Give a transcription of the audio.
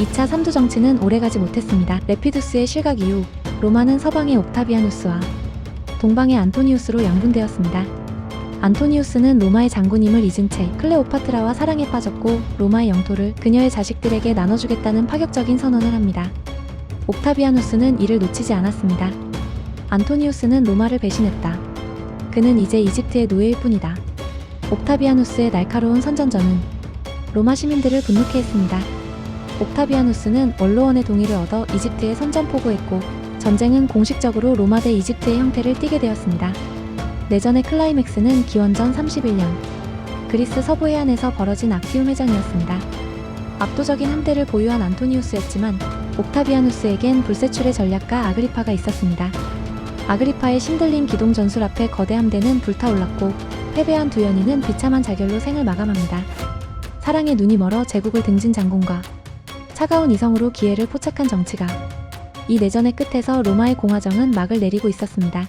2차 삼두 정치는 오래가지 못했습니다. 레피두스의 실각 이후 로마는 서방의 옥타비아누스와 동방의 안토니우스로 양분되었습니다. 안토니우스는 로마의 장군임을 잊은 채 클레오파트라와 사랑에 빠졌고 로마의 영토를 그녀의 자식들에게 나눠주겠다는 파격적인 선언을 합니다. 옥타비아누스는 이를 놓치지 않았습니다. 안토니우스는 로마를 배신했다. 그는 이제 이집트의 노예일 뿐이다. 옥타비아누스의 날카로운 선전전은 로마 시민들을 분노케 했습니다. 옥타비아누스는 원로원의 동의를 얻어 이집트에 선전포고했고 전쟁은 공식적으로 로마 대 이집트의 형태를 띠게 되었습니다. 내전의 클라이맥스는 기원전 31년 그리스 서부 해안에서 벌어진 악티움 회전이었습니다. 압도적인 함대를 보유한 안토니우스였지만 옥타비아누스에겐 불세출의 전략가 아그리파가 있었습니다. 아그리파의 신들린 기동 전술 앞에 거대 함대는 불타올랐고 패배한 두 연인은 비참한 자결로 생을 마감합니다. 사랑의 눈이 멀어 제국을 등진 장군과 차가운 이성으로 기회를 포착한 정치가 이 내전의 끝에서 로마의 공화정은 막을 내리고 있었습니다.